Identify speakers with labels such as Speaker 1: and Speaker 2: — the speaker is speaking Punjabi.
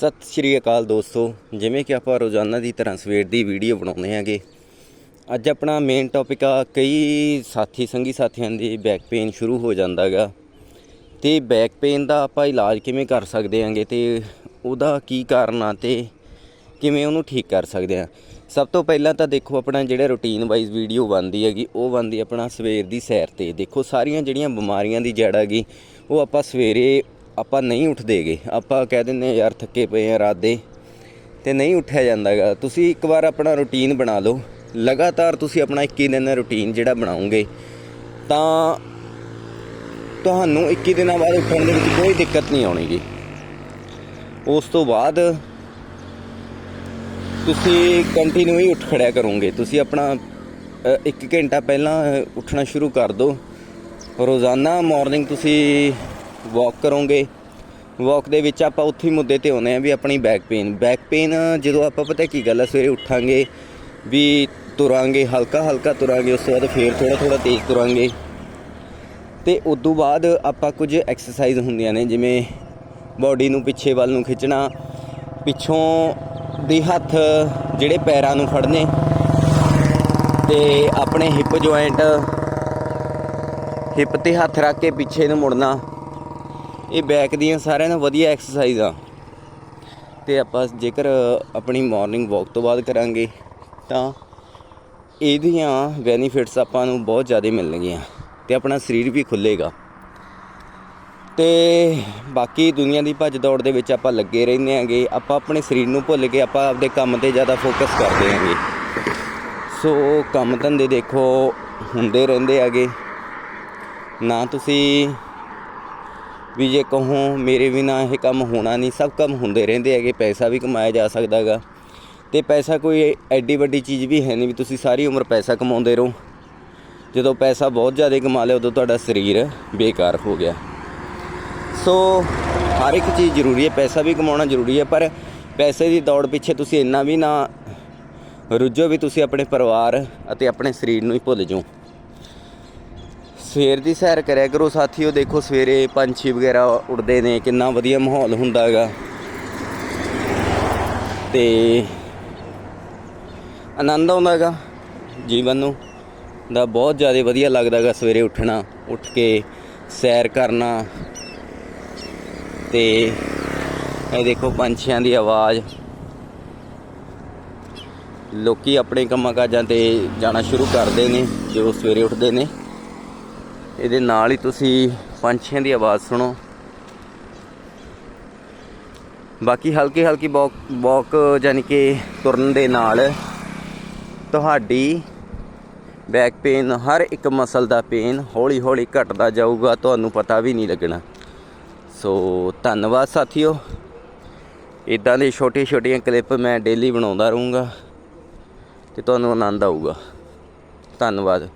Speaker 1: ਸਤਿ ਸ਼੍ਰੀ ਅਕਾਲ ਦੋਸਤੋ, ਜਿਵੇਂ ਕਿ ਆਪਾਂ ਰੋਜ਼ਾਨਾ ਦੀ ਤਰ੍ਹਾਂ ਸਵੇਰ ਦੀ ਵੀਡੀਓ ਬਣਾਉਂਦੇ ਹਾਂਗੇ। ਅੱਜ ਆਪਣਾ ਮੇਨ ਟੌਪਿਕ ਆ, ਕਈ ਸਾਥੀ, ਸੰਗੀ ਸਾਥੀਆਂ ਦੀ ਬੈਕ ਪੇਨ ਸ਼ੁਰੂ ਹੋ ਜਾਂਦਾ ਹੈਗਾ ਤੇ ਬੈਕ ਪੇਨ ਦਾ ਆਪਾਂ ਇਲਾਜ ਕਿਵੇਂ ਕਰ ਸਕਦੇ ਹਾਂਗੇ ਤੇ ਉਹਦਾ ਕੀ ਕਾਰਨ ਆ ਤੇ ਕਿਵੇਂ ਉਹਨੂੰ ਠੀਕ ਕਰ ਸਕਦੇ ਆ। ਸਭ ਤੋਂ ਪਹਿਲਾਂ ਤਾਂ ਦੇਖੋ ਆਪਣਾ ਜਿਹੜਾ ਰੂਟੀਨ ਵਾਈਜ਼ ਵੀਡੀਓ ਬਣਦੀ ਹੈਗੀ, ਉਹ ਬਣਦੀ ਆਪਣਾ ਸਵੇਰ ਦੀ ਸੈਰ ਤੇ। ਦੇਖੋ ਸਾਰੀਆਂ ਜਿਹੜੀਆਂ ਬਿਮਾਰੀਆਂ ਦੀ ਜੜ ਹੈਗੀ, ਉਹ ਆਪਾਂ ਸਵੇਰੇ ਆਪਾਂ ਨਹੀਂ ਉੱਠਦੇਗੇ। ਆਪਾਂ ਕਹਿ ਦਿੰਦੇ ਹਾਂ, ਯਾਰ ਥੱਕੇ ਪਏ ਆ ਰਾਤ ਦੇ, ਤੇ ਨਹੀਂ ਉੱਠਿਆ ਜਾਂਦਾਗਾ। ਤੁਸੀਂ ਇੱਕ ਵਾਰ ਆਪਣਾ ਰੂਟੀਨ ਬਣਾ ਲਓ। ਲਗਾਤਾਰ ਤੁਸੀਂ ਆਪਣਾ 21 ਦਿਨ ਦਾ ਰੂਟੀਨ ਜਿਹੜਾ ਬਣਾਉਂਗੇ ਤਾਂ ਤੁਹਾਨੂੰ 21 ਦਿਨਾਂ ਬਾਅਦ ਉੱਠਣ ਦੇ ਵਿੱਚ ਕੋਈ ਦਿੱਕਤ ਨਹੀਂ ਆਉਣੀਗੀ। ਉਸ ਤੋਂ ਬਾਅਦ ਤੁਸੀਂ ਕੰਟੀਨਿਊ ਹੀ ਉੱਠ ਖੜਿਆ ਕਰੋਗੇ। ਤੁਸੀਂ ਆਪਣਾ 1 ਘੰਟਾ ਪਹਿਲਾਂ ਉੱਠਣਾ ਸ਼ੁਰੂ ਕਰ ਦਿਓ। ਰੋਜ਼ਾਨਾ ਮਾਰਨਿੰਗ ਤੁਸੀਂ ਵਾਕ ਕਰੋਗੇ। ਵਾਕ ਦੇ ਵਿੱਚ ਆਪਾਂ ਉੱਥੇ ਹੀ ਮੁੱਦੇ ਤੇ ਆਉਂਦੇ ਆ ਵੀ ਆਪਣੀ ਬੈਕ ਪੇਨ ਬੈਕ ਪੇਨ ਜਦੋਂ ਆਪਾਂ ਪਤਾ ਕੀ ਗੱਲ ਹੈ ਸਵੇਰੇ ਉੱਠਾਂਗੇ ਵੀ ਤੁਰਾਂਗੇ, ਹਲਕਾ ਹਲਕਾ ਤੁਰਾਂਗੇ, ਉਸ ਤੋਂ ਬਾਅਦ ਫੇਰ ਥੋੜਾ ਥੋੜਾ ਤੇਜ਼ ਤੁਰਾਂਗੇ। ਤੇ ਉਸ ਤੋਂ ਬਾਅਦ ਆਪਾਂ ਕੁਝ ਐਕਸਰਸਾਈਜ਼ ਹੁੰਦੀਆਂ ਨੇ, ਜਿਵੇਂ ਬਾਡੀ ਨੂੰ ਪਿੱਛੇ ਵੱਲ ਨੂੰ ਖਿੱਚਣਾ, ਪਿੱਛੋਂ ਦੇ ਹੱਥ ਜਿਹੜੇ ਪੈਰਾਂ ਨੂੰ ਫੜਨੇ, ਤੇ ਆਪਣੇ ਹਿਪ ਜੁਆਇੰਟ ਹਿਪ ਤੇ ਹੱਥ ਰੱਖ ਕੇ ਪਿੱਛੇ ਨੂੰ ਮੁੜਨਾ। ਇਹ ਬੈਕ ਦੀਆਂ ਸਾਰਿਆਂ ਨਾਲੋਂ ਵਧੀਆ ਐਕਸਰਸਾਈਜ਼ ਆ। ਤੇ ਆਪਾਂ ਜੇਕਰ ਆਪਣੀ ਮਾਰਨਿੰਗ ਵਾਕ ਤੋਂ ਬਾਅਦ ਕਰਾਂਗੇ, ਤਾਂ ਇਹਦੀਆਂ ਬੈਨੀਫਿਟਸ ਆਪਾਂ ਨੂੰ ਬਹੁਤ ਜ਼ਿਆਦਾ ਮਿਲਣਗੀਆਂ ਤੇ ਆਪਣਾ ਸਰੀਰ ਵੀ ਖੁੱਲੇਗਾ। ਤੇ ਬਾਕੀ ਦੁਨੀਆ ਦੀ ਭੱਜ ਦੌੜ ਦੇ ਵਿੱਚ ਆਪਾਂ ਲੱਗੇ ਰਹਿੰਦੇ ਆਂਗੇ ਆਪਾਂ ਆਪਣੇ ਸਰੀਰ ਨੂੰ ਭੁੱਲ ਕੇ ਆਪਾਂ ਆਪਦੇ ਕੰਮ ਤੇ ਜ਼ਿਆਦਾ ਫੋਕਸ ਕਰਦੇ ਆਂਗੇ ਸੋ ਕੰਮ ਧੰਦੇ ਦੇਖੋ ਹੁੰਦੇ ਰਹਿੰਦੇ ਆਗੇ ਨਾ ਤੁਸੀਂ ਵੀ ਜੇ ਕਹੋ ਮੇਰੇ ਬਿਨਾ ਇਹ ਕੰਮ ਹੋਣਾ ਨਹੀਂ, ਸਭ ਕੰਮ ਹੁੰਦੇ ਰਹਿੰਦੇ ਹੈਗੇ, ਪੈਸਾ ਵੀ ਕਮਾਇਆ ਜਾ ਸਕਦਾਗਾ ਤੇ ਪੈਸਾ ਕੋਈ ਐਡੀ ਵੱਡੀ ਚੀਜ਼ ਵੀ ਹੈ ਨਹੀਂ ਵੀ ਤੁਸੀਂ ਸਾਰੀ ਉਮਰ ਪੈਸਾ ਕਮਾਉਂਦੇ ਰਹੋ। ਜਦੋਂ ਪੈਸਾ ਬਹੁਤ ਜ਼ਿਆਦਾ ਕਮਾ ਲਿਆ, ਉਦੋਂ ਤੁਹਾਡਾ ਸਰੀਰ ਬੇਕਾਰ ਹੋ ਗਿਆ। ਸੋ ਹਰ ਇੱਕ ਚੀਜ਼ ਜ਼ਰੂਰੀ ਹੈ, ਪੈਸਾ ਵੀ ਕਮਾਉਣਾ ਜ਼ਰੂਰੀ ਹੈ, ਪਰ ਪੈਸੇ ਦੀ ਦੌੜ ਪਿੱਛੇ ਤੁਸੀਂ ਇੰਨਾ ਵੀ ਨਾ ਰੁੱਝੋ ਵੀ ਤੁਸੀਂ ਆਪਣੇ ਪਰਿਵਾਰ ਅਤੇ ਆਪਣੇ ਸਰੀਰ ਨੂੰ ਹੀ ਭੁੱਲ ਜਾਓ। ਸਵੇਰ ਦੀ ਸੈਰ ਕਰਿਆ ਕਰੋ ਸਾਥੀਓ ਦੇਖੋ ਸਵੇਰੇ ਪੰਛੀ ਵਗੈਰਾ ਉੱਡਦੇ ਨੇ, ਕਿੰਨਾ ਵਧੀਆ ਮਾਹੌਲ ਹੁੰਦਾ ਹੈਗਾ। ਤੇ ਆਨੰਦ ਆਉਂਦਾ ਹੈਗਾ ਜੀਵਨ ਨੂੰ, ਦਾ ਬਹੁਤ ਜ਼ਿਆਦਾ ਵਧੀਆ ਲੱਗਦਾ ਹੈਗਾ ਸਵੇਰੇ ਉੱਠਣਾ, ਉੱਠ ਕੇ ਸੈਰ ਕਰਨਾ। ਤੇ ਇਹ ਦੇਖੋ ਪੰਛੀਆਂ ਦੀ ਆਵਾਜ਼। ਲੋਕੀ ਆਪਣੇ ਕੰਮਾਂ ਕਾਜਾਂ ਤੇ ਜਾਣਾ ਸ਼ੁਰੂ ਕਰਦੇ ਨੇ ਜਦੋਂ ਸਵੇਰੇ ਉੱਠਦੇ ਨੇ। ਇਹਦੇ ਨਾਲ ਹੀ ਤੁਸੀਂ ਪੰਛੀਆਂ ਦੀ ਆਵਾਜ਼ ਸੁਣੋ। ਬਾਕੀ ਹਲਕੀ ਹਲਕੀ ਵਾਕ ਵਾਕ ਯਾਨੀ ਕਿ ਤੁਰਨ ਦੇ ਨਾਲ ਤੁਹਾਡੀ ਬੈਕ ਪੇਨ ਹਰ ਇੱਕ ਮਸਲ ਦਾ ਪੇਨ ਹੌਲੀ ਹੌਲੀ ਘਟਦਾ ਜਾਊਗਾ, ਤੁਹਾਨੂੰ ਪਤਾ ਵੀ ਨਹੀਂ ਲੱਗਣਾ। ਸੋ ਧੰਨਵਾਦ ਸਾਥੀਓ। ਇਦਾਂ ਦੇ ਛੋਟੇ ਛੋਟੀਆਂ ਕਲਿੱਪ ਮੈਂ ਡੇਲੀ ਬਣਾਉਂਦਾ ਰਹੂੰਗਾ ਤੇ ਤੁਹਾਨੂੰ ਆਨੰਦ ਆਊਗਾ। ਧੰਨਵਾਦ।